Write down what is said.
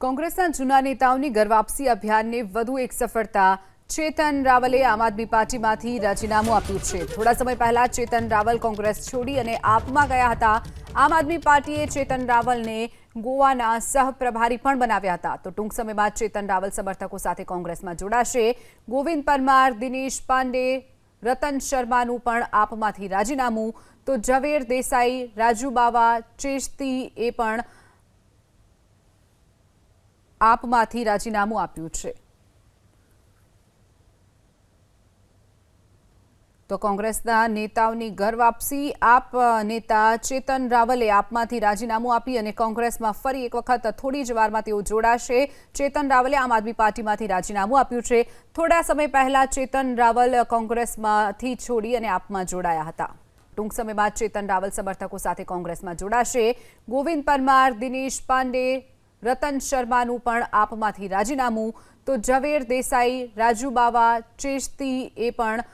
કોંગ્રેસના જૂના નેતાઓની ઘરવાપસી અભિયાનને વધુ એક સફળતા ચેતન રાવલે આમ આદમી પાર્ટીમાંથી રાજીનામું આપ્યું છે. થોડા સમય પહેલા ચેતન રાવલ કોંગ્રેસ છોડી અને આપમાં ગયા હતા. આમ આદમી પાર્ટીએ ચેતન રાવલને ગોવાના સહપ્રભારી પણ બનાવ્યા હતા. તો ટૂંક સમયમાં ચેતન રાવલ સમર્થકો સાથે કોંગ્રેસમાં જોડાશે. ગોવિંદ પરમાર, દિનેશ પાંડે, રતન શર્માનું પણ આપમાંથી રાજીનામું. તો ઝવેર દેસાઈ, રાજુ બાવા ચેસ્તી એ પણ આપમાંથી રાજીનામું આપ્યું છે. તો કોંગ્રેસના નેતાઓની ઘર વાપસી, આપ નેતા ચેતન રાવલે આપમાંથી રાજીનામું આપી અને કોંગ્રેસમાં ફરી એક વખત થોડી જ વારમાં તેઓ જોડાશે. ચેતન રાવલે આમ આદમી પાર્ટીમાંથી રાજીનામું આપ્યું છે. થોડા સમય પહેલા ચેતન રાવલ કોંગ્રેસમાંથી છોડી અને આપમાં જોડાયા હતા. ટૂંક સમયમાં ચેતન રાવલ સમર્થકો સાથે કોંગ્રેસમાં જોડાશે. ગોવિંદ પરમાર, દિનેશ પાંડે રતન શર્માનું પણ આપમાંથી રાજીનામું. તો ઝવેર દેસાઈ રાજુ બાવા ચેશ્તી એ પણ